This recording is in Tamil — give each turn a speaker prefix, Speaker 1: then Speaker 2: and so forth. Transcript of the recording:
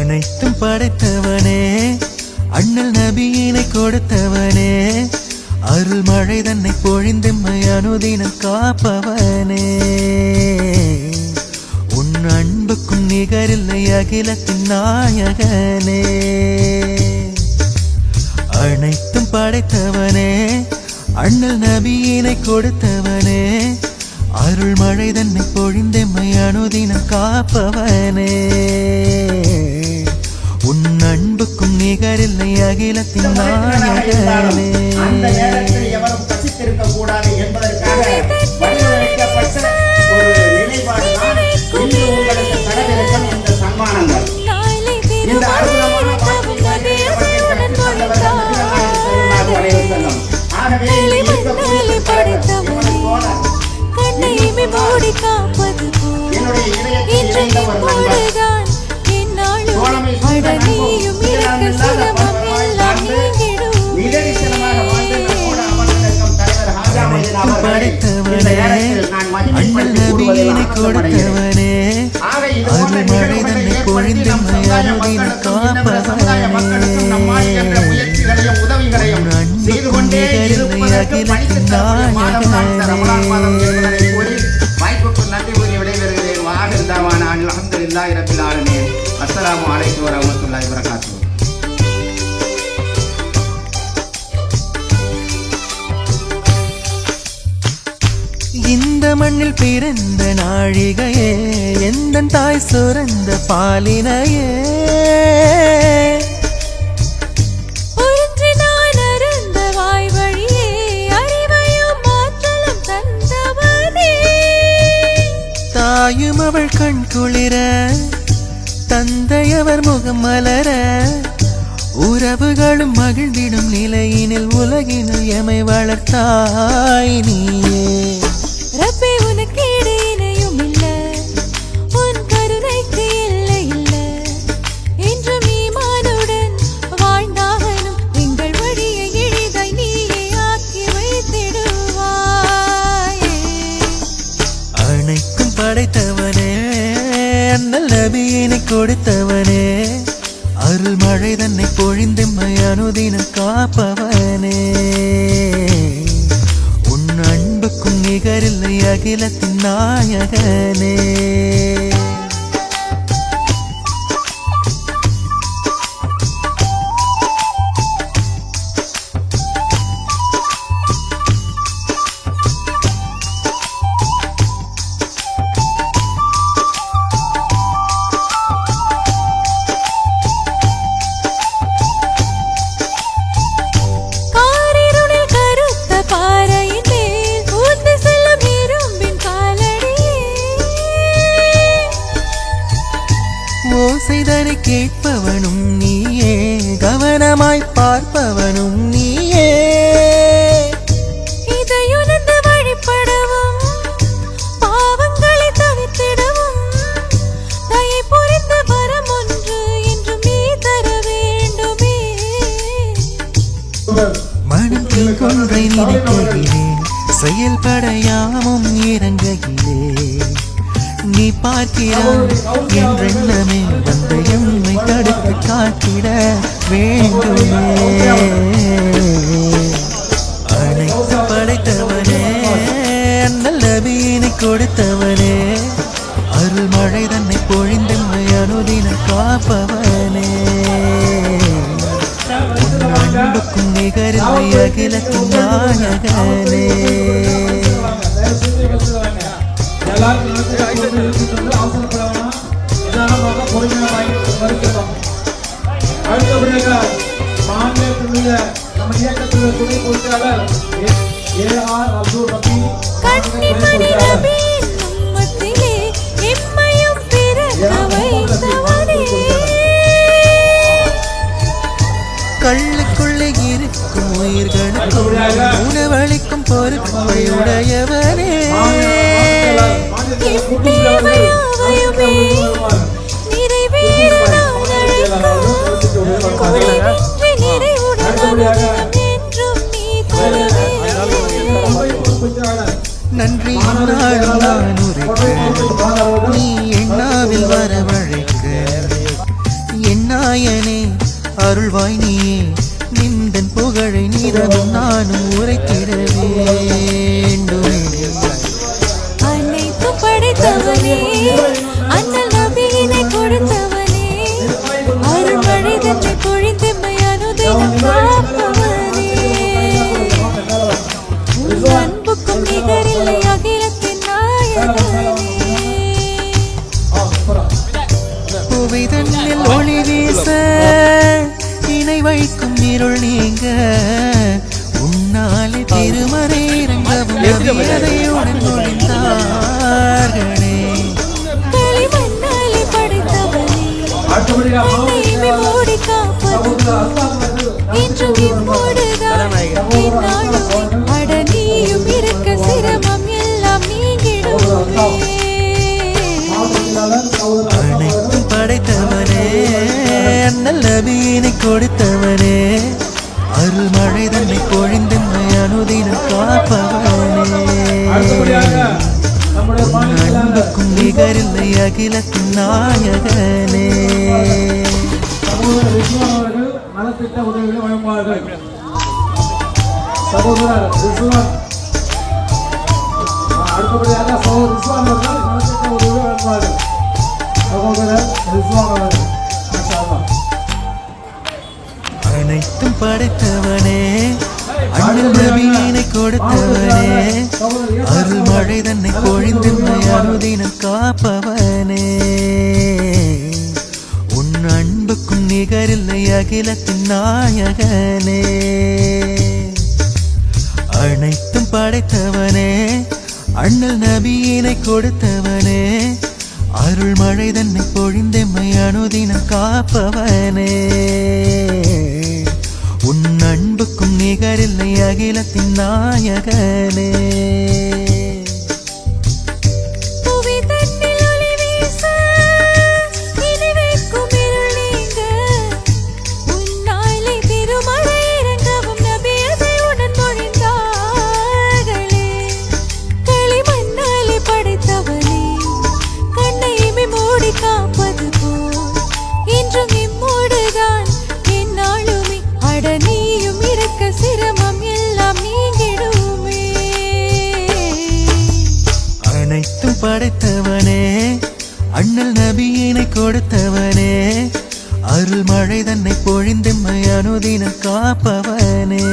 Speaker 1: அனைத்தும் படைத்தவனே. அண்ணல் நபியினை கொடுத்தவனே. அருள் மழை தன்னை பொழிந்தெம்மை அனுதினம் காப்பவனே. உன் அன்புக்கும் நிகரில்லை அகிலத்தின் நாயகனே. அனைத்தும் படைத்தவனே. அண்ணல் நபியினை கொடுத்தவனே. அருள் மழை தன்னை பொழிந்தெம்மை அனுதினம் காப்பவனே. உன் அன்புக்கும் நிகரில்லை அகிலத்தின் நாயகனே.
Speaker 2: கூடாது என்பதற்காக வடிவமைக்கப்பட்ட ஒரு நிலைப்பாடு
Speaker 1: കൊടുത്തു மண்ணில் பிறந்த நாழிகையே எந்த தாய் சுரந்த பாலினையே? தாயும் அவள் கண் குளிர தந்தையவர் முகம் மலர உறவுகளும் மகிழ்ந்திடும் நிலையினில் உலகினில் எமை வளர்த்தாய் நீயே. கொடுத்தவனே. அருள் மழை தன்னை பொழிந்தெம்மை அனுதினம் காப்பவனே. உன் அன்புக்கும் நிகரில்லை அகிலத்தின் நாயகனே. ஓசைதனை கேட்பவனும் நீயே கவனமாய் பார்ப்பவனும் நீயே.
Speaker 3: இதையுணர்ந்து வழிபடவும் பாவங்களை தவிர்த்திடவும் தயை புரிந்து வரம் ஒன்று என்றும் நீ தர வேண்டுமே.
Speaker 1: மனம் கொன்றை நினைக்கிறேன் செயல்பட பார்க்கிறான் என்றெண்ணமே வந்த எம்மை தடுத்து காட்டிட வேண்டுமே. அனைத்து படைத்தவனே அண்ணல் நபியினை கொடுத்தவனே அருள் மழை தன்னை பொழிந்தெம்மை அனுதின காப்பவனே. அன்புக்கும் நிகரில்லை அகிலத்தின் நாயகனே.
Speaker 4: நினைச்சு அவசரப்படலாம் நிதானமாக பொறுமையாக வாங்கி அடுத்தபடியாக நம்ம இயக்கத்தில் துணை ஏ ஆர் அப்துல் ரபி
Speaker 1: கள்ளுக்குள்ளே இருக்கும் உயிர்களுக்கும் உணவளிக்கும் பொறுப்பை
Speaker 3: உடையவர்.
Speaker 1: நன்றி நாளும் நான் உரைக்க நீ எண்ணாவில் வரவழைக்க என் நாயனே அருள்வாய் நீயே நிந்தன் புகழை நீதனும் நானும் உரைத்திட வேண்டும். தன்னில் ஒளி வீச இணை வைக்கும் இருள் நீங்க. உன்னாலே திருமறை இறங்கவும் அனைத்தும் படைத்தவனே அண்ணல் நபியினை கொடுத்தவனே அருள் மழை தன்னை பொழிந்தென்னை அனுதினம் காப்பவனே. அன்புக்கும் நிகரில்லை அகிலத்தின் நாயகனே.
Speaker 4: நலத்திட்ட உதவிகளை வழங்குவார்கள். சகோதரர் ரிஸ்வான் ஆ, அடுத்தபடியாக சகோதரர் ரிஸ்வான் அவர்கள் நலத்திட்ட உதவிகளை வழங்குவார்கள். சகோதரர் ரிஸ்வான் அவர்கள்.
Speaker 1: அனைத்தும் படைத்தவனே அண்ணல் நபியினை கொடுத்தவனே அருள் மழை தன்னை பொழிந்தென்னை அனுதினம் காப்பவனே. நிகரில்லை அகிலத்தின் நாயகனே. அனைத்தும் படைத்தவனே அண்ணல் நபியினை கொடுத்தவனே அருள் மழை தன்னை பொழிந்தெம்மை அனுதினம் காப்பவனே. உன் அன்புக்கும் நிகரில்லை அகிலத்தின் நாயகனே. கொடுத்தவனே. அருள் மழை தன்னை பொழிந்தெம்மை அனுதினம் காப்பவனே.